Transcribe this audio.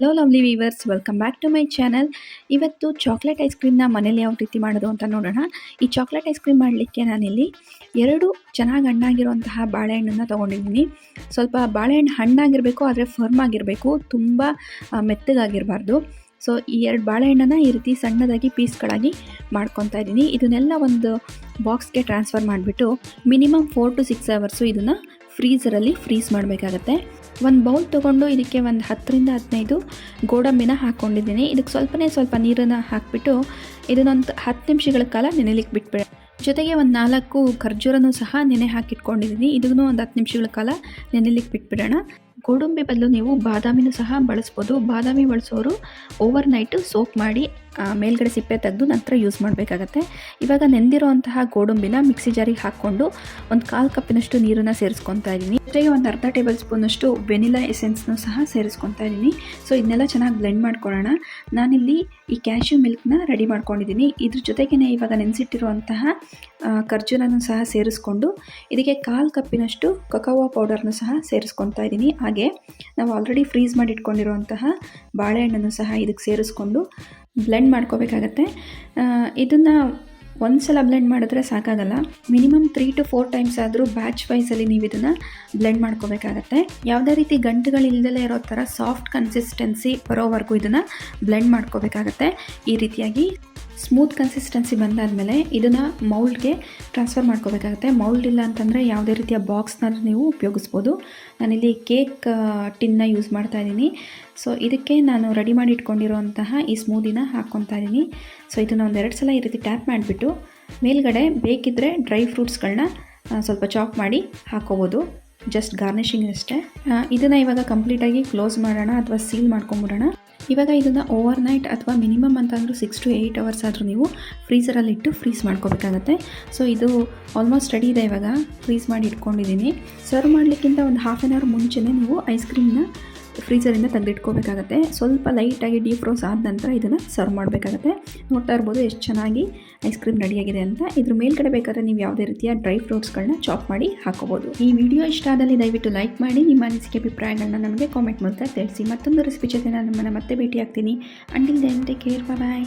Hello lovely viewers welcome back to my channel ಇವತ್ತು chocolate ice ಕ್ರೀಮ್ನ ಮನೇಲಿ ಯಾವ ರೀತಿ ಮಾಡೋದು ಅಂತ ನೋಡೋಣ. ಈ ಚಾಕ್ಲೇಟ್ ಐಸ್ ಕ್ರೀಮ್ ಮಾಡಲಿಕ್ಕೆ ನಾನಿಲ್ಲಿ ಎರಡು ಚೆನ್ನಾಗಿ ಹಣ್ಣಾಗಿರುವಂತಹ ಬಾಳೆಹಣ್ಣನ್ನು ತೊಗೊಂಡಿದ್ದೀನಿ. ಸ್ವಲ್ಪ ಬಾಳೆಹಣ್ಣು ಹಣ್ಣಾಗಿರಬೇಕು, ಆದರೆ ಫರ್ಮ್ ಆಗಿರಬೇಕು, ತುಂಬ ಮೆತ್ತಗಾಗಿರಬಾರ್ದು. ಸೊ ಈ ಎರಡು ಬಾಳೆಹಣ್ಣನ್ನು ಈ ರೀತಿ ಸಣ್ಣದಾಗಿ ಪೀಸ್ಗಳಾಗಿ ಮಾಡ್ಕೊತಾ ಇದ್ದೀನಿ. ಇದನ್ನೆಲ್ಲ ಒಂದು ಬಾಕ್ಸ್ಗೆ ಟ್ರಾನ್ಸ್ಫರ್ ಮಾಡಿಬಿಟ್ಟು minimum four to six hours ಇದನ್ನು ಫ್ರೀಸರಲ್ಲಿ ಫ್ರೀಸ್ ಮಾಡಬೇಕಾಗತ್ತೆ. ಒಂದು ಬೌಲ್ ತೊಗೊಂಡು ಇದಕ್ಕೆ ಒಂದು ಹತ್ತರಿಂದ ಹದಿನೈದು ಗೋಡಂಬಿನ ಹಾಕ್ಕೊಂಡಿದ್ದೀನಿ ಇದಕ್ಕೆ ಸ್ವಲ್ಪನೇ ಸ್ವಲ್ಪ ನೀರನ್ನು ಹಾಕಿಬಿಟ್ಟು ಇದನ್ನೊಂದು ಹತ್ತು ನಿಮಿಷಗಳ ಕಾಲ ನೆನೆಲಿಕ್ಕೆ ಬಿಟ್ಬಿಡ. ಜೊತೆಗೆ ಒಂದು ನಾಲ್ಕು ಖರ್ಜೂರನೂ ಸಹ ನೆನೆ ಹಾಕಿಟ್ಕೊಂಡಿದ್ದೀನಿ. ಇದನ್ನು ಒಂದು ಹತ್ತು ನಿಮಿಷಗಳ ಕಾಲ ನೆನೆಲಿಕ್ಕೆ ಬಿಟ್ಬಿಡೋಣ. ಗೋಡಂಬಿ ಬದಲು ನೀವು ಬಾದಾಮಿನೂ ಸಹ ಬಳಸ್ಬೋದು. ಬಾದಾಮಿ ಬಳಸೋರು ಓವರ್ ನೈಟು ಸೋಪ್ ಮಾಡಿ ಮೇಲ್ಗಡೆ ಸಿಪ್ಪೆ ತೆಗೆದು ನಂತರ ಯೂಸ್ ಮಾಡಬೇಕಾಗತ್ತೆ. ಇವಾಗ ನೆಂದಿರೋಂತಹ ಗೋಡಂಬಿನ ಮಿಕ್ಸಿ ಜಾರಿಗೆ ಹಾಕ್ಕೊಂಡು ಒಂದು ಕಾಲು ಕಪ್ಪಿನಷ್ಟು ನೀರನ್ನು ಸೇರಿಸ್ಕೊತಾ ಇದ್ದೀನಿ. ಜೊತೆಗೆ ಒಂದು ಅರ್ಧ ಟೇಬಲ್ ಸ್ಪೂನಷ್ಟು ವೆನಿಲಾ ಎಸೆನ್ಸ್ನು ಸಹ ಸೇರಿಸ್ಕೊತಾ ಇದ್ದೀನಿ. ಸೊ, ಇದನ್ನೆಲ್ಲ ಚೆನ್ನಾಗಿ ಬ್ಲೆಂಡ್ ಮಾಡ್ಕೊಳ್ಳೋಣ. ನಾನಿಲ್ಲಿ ಈ ಕ್ಯಾಶ್ಯೂ ಮಿಲ್ಕ್ನ ರೆಡಿ ಮಾಡ್ಕೊಂಡಿದ್ದೀನಿ. ಇದ್ರ ಜೊತೆಗೇ ಇವಾಗ ನೆನೆಸಿಟ್ಟಿರುವಂತಹ ಖರ್ಜೂರನೂ ಸಹ ಸೇರಿಸ್ಕೊಂಡು ಇದಕ್ಕೆ ಕಾಲು ಕಪ್ಪಿನಷ್ಟು ಕಕಾವಾ ಪೌಡರ್ನು ಸಹ ಸೇರಿಸ್ಕೊತಾ ಇದ್ದೀನಿ. ಹಾಗೆ ನಾವು ಆಲ್ರೆಡಿ ಫ್ರೀಸ್ ಮಾಡಿ ಇಟ್ಕೊಂಡಿರುವಂತಹ ಬಾಳೆಹಣ್ಣನ್ನು ಸಹ ಇದಕ್ಕೆ ಸೇರಿಸ್ಕೊಂಡು ಬ್ಲೆಂಡ್ ಮಾಡ್ಕೋಬೇಕಾಗತ್ತೆ. ಇದನ್ನು ಒಂದು ಸಲ ಬ್ಲೆಂಡ್ ಮಾಡಿದ್ರೆ ಸಾಕಾಗಲ್ಲ. Minimum three to four times ಆದರೂ ಬ್ಯಾಚ್ ವೈಸಲ್ಲಿ ನೀವು ಇದನ್ನು ಬ್ಲೆಂಡ್ ಮಾಡ್ಕೋಬೇಕಾಗತ್ತೆ. ಯಾವುದೇ ರೀತಿ ಗಂಟುಗಳಿಲ್ಲದಲೇ ಇರೋ ಥರ ಸಾಫ್ಟ್ ಕನ್ಸಿಸ್ಟೆನ್ಸಿ ಬರೋವರೆಗೂ ಇದನ್ನು ಬ್ಲೆಂಡ್ ಮಾಡ್ಕೋಬೇಕಾಗತ್ತೆ. ಈ ರೀತಿಯಾಗಿ ಸ್ಮೂತ್ ಕನ್ಸಿಸ್ಟೆನ್ಸಿ ಬಂದಾದಮೇಲೆ ಇದನ್ನು ಮೌಲ್ಡ್ಗೆ ಟ್ರಾನ್ಸ್ಫರ್ ಮಾಡ್ಕೋಬೇಕಾಗುತ್ತೆ. ಮೌಲ್ಡ್ ಇಲ್ಲ ಅಂತಂದರೆ ಯಾವುದೇ ರೀತಿಯ ಬಾಕ್ಸ್ನ ನೀವು ಉಪಯೋಗಿಸ್ಬೋದು. ನಾನಿಲ್ಲಿ ಕೇಕ್ ಟಿನ್ನ ಯೂಸ್ ಮಾಡ್ತಾ ಇದ್ದೀನಿ. ಸೊ ಇದಕ್ಕೆ ನಾನು ರೆಡಿ ಮಾಡಿ ಇಟ್ಕೊಂಡಿರುವಂತಹ ಈ ಸ್ಮೂದಿನ ಹಾಕ್ಕೊತಾ ಇದ್ದೀನಿ. ಸೊ ಇದನ್ನು ಒಂದೆರಡು ಸಲ ಈ ರೀತಿ ಟ್ಯಾಪ್ ಮಾಡಿಬಿಟ್ಟು ಮೇಲ್ಗಡೆ ಬೇಕಿದ್ದರೆ ಡ್ರೈ ಫ್ರೂಟ್ಸ್ಗಳನ್ನ ಸ್ವಲ್ಪ ಚಾಪ್ ಮಾಡಿ ಹಾಕೋಬೋದು. ಜಸ್ಟ್ ಗಾರ್ನಿಷಿಂಗ್ ಅಷ್ಟೇ. ಇದನ್ನು ಇವಾಗ ಕಂಪ್ಲೀಟಾಗಿ ಕ್ಲೋಸ್ ಮಾಡೋಣ ಅಥವಾ ಸೀಲ್ ಮಾಡ್ಕೊಂಬಿಡೋಣ ಇವಾಗ ಇದನ್ನು ಓವರ್ ನೈಟ್ ಅಥವಾ ಮಿನಿಮಮ್ ಅಂತಂದರೂ ಸಿಕ್ಸ್ ಟು ಏಯ್ಟ್ ಅವರ್ಸ್ ಆದರೂ ನೀವು ಫ್ರೀಸರಲ್ಲಿ ಇಟ್ಟು ಫ್ರೀಸ್ ಮಾಡ್ಕೋಬೇಕಾಗತ್ತೆ. ಸೊ ಇದು ಆಲ್ಮೋಸ್ಟ್ ರೆಡಿ ಇದೆ ಇವಾಗ. ಫ್ರೀಸ್ ಮಾಡಿ ಇಟ್ಕೊಂಡಿದ್ದೀನಿ. ಸರ್ವ್ ಮಾಡಲಿಕ್ಕಿಂತ ಒಂದು ಹಾಫ್ ಆನ್ ಅವರ್ ಮುಂಚೆನೇ ನೀವು ಐಸ್ ಕ್ರೀಮ್ನ ಫ್ರೀಸರಿಂದ ತೆಗೆದಿಟ್ಕೋಬೇಕಾಗತ್ತೆ ಸ್ವಲ್ಪ ಲೈಟಾಗಿ ಡೀಪ್ ಫ್ರೋಸ್ ಆದ ನಂತರ ಇದನ್ನು ಸರ್ವ್ ಮಾಡಬೇಕಾಗತ್ತೆ. ನೋಡ್ತಾ ಇರ್ಬೋದು ಎಷ್ಟು ಚೆನ್ನಾಗಿ ಐಸ್ ಕ್ರೀಮ್ ರೆಡಿಯಾಗಿದೆ ಅಂತ. ಇದ್ರ ಮೇಲ್ಗಡೆ ಬೇಕಾದ್ರೆ ನೀವು ಯಾವುದೇ ರೀತಿಯ ಡ್ರೈ ಫ್ರೂಟ್ಸ್ಗಳನ್ನ ಚಾಪ್ ಮಾಡಿ ಹಾಕೋಬೋದು. ಈ ವಿಡಿಯೋ ಇಷ್ಟ ಆದಲ್ಲಿ ದಯವಿಟ್ಟು ಲೈಕ್ ಮಾಡಿ, ನಿಮ್ಮ ಅನಿಸಿಕೆ ಅಭಿಪ್ರಾಯಗಳನ್ನ ನಮಗೆ ಕಾಮೆಂಟ್ ಮೂಲಕ ತಿಳಿಸಿ. ಮತ್ತೊಂದು ರೆಸಿಪಿ ಜೊತೆ ನಾನು ನಿಮ್ಮನ್ನು ಮತ್ತೆ ಭೇಟಿ ಆಗ್ತೀನಿ until then take care bye